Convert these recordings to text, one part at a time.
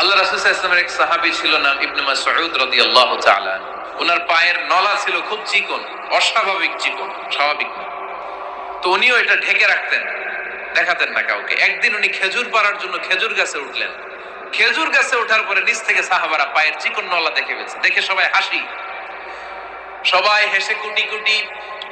আল্লাহ রাসূল ইসলামের এক সাহাবী ছিল নাম ইবনে মাসউদ রাদিয়াল্লাহু তাআলা ওনার পায়ের নলা ছিল খুব চিকন, অস্বাভাবিক চিকন, স্বাভাবিক না। তো উনিও এটা ঢেকে রাখতেন, দেখাতেন না কাউকে। একদিন উনি খেজুর পাড়ার জন্য খেজুর গাছে উঠলেন। খেজুর গাছে ওঠার পরে নিচ থেকে সাহাবারা পায়ের চিকন নলা দেখে ফেলছে। দেখে সবাই হাসি। সবাই হেসে কুটি কুটি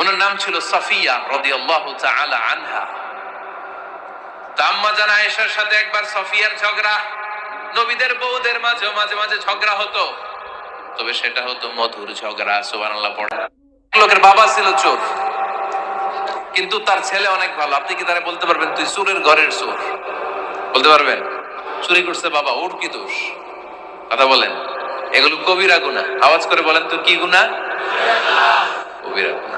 ওনার নাম ছিল সাফিয়া রাদিয়াল্লাহু তাআলা আনহা। তা আম্মা জানা আয়েশার সাথে একবার সফিয়ার ঝগড়া, নবীদের বউদের মাঝে মাঝে মাঝে ঝগড়া হতো। তবে সেটা হতো মধুর ঝগড়া, সুবহানাল্লাহ পড়া। লোকের বাবা ছিল চোর, কিন্তু তার ছেলে অনেক ভালো। আপনি কি তারা বলতে পারবেন, তুই চোরের ঘরের চোর? বলতে পারবেন? চুরি করছে বাবা, ওর কি দোষ? কথা বলেন। এগুলো কবিরা গুণা আওয়াজ করে বলেন তো কি গুণা কবিরা গুণা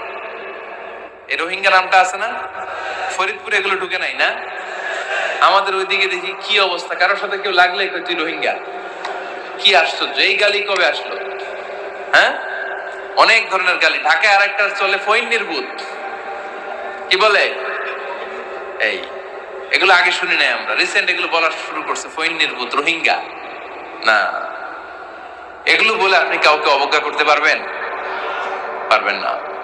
এই রোহিঙ্গা নামটা আছে না? ফরিদপুরে এগুলো ঢুকে নাই না? আমাদের ওইদিকে দেখি কি অবস্থা? কারোর সাথে কেউ লাগলে তুই রোহিঙ্গা? কি আশ্চর্য, এই গালি কবে আসলো? হ্যাঁ? অনেক ধরনের গালি। ঢাকায় আর একটা চলে ফৈন নির্বুত কি বলে? এই, এগুলো আগে শুনি নাই আমরা। রিসেন্ট এগুলো বলা শুরু করছে ফৈন নির্বুত রোহিঙ্গা। না। এগুলো বলে আপনি কাউকে অবজ্ঞা করতে পারবেন? পারবেন না।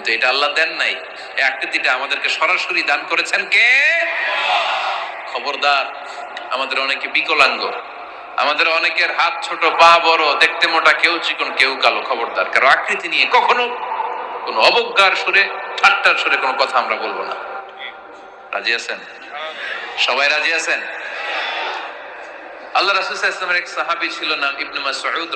কিন্তু এটা আল্লাহ দেন নাই। এই আকৃতিটা আমাদেরকে সরাসরি দান করেছেন কে? খবরদার, আমাদের অনেকে বিকলাঙ্গ, আমাদের অনেকের হাত ছোট, পা বড়, দেখতে মোটা, কেউ চিকন, কেউ কালো, খবরদার। কারও আকৃতি নিয়ে কখনো কোন অবজ্ঞার সুরে, ঠাট্টার সুরে কোনো কথা আমরা বলব না। রাজি আছেন? সবাই রাজি আছেন? আল্লাহ রাসূল ওয়াসাল্লামের এক সাহাবী ছিল নাম ইবনে মাসউদ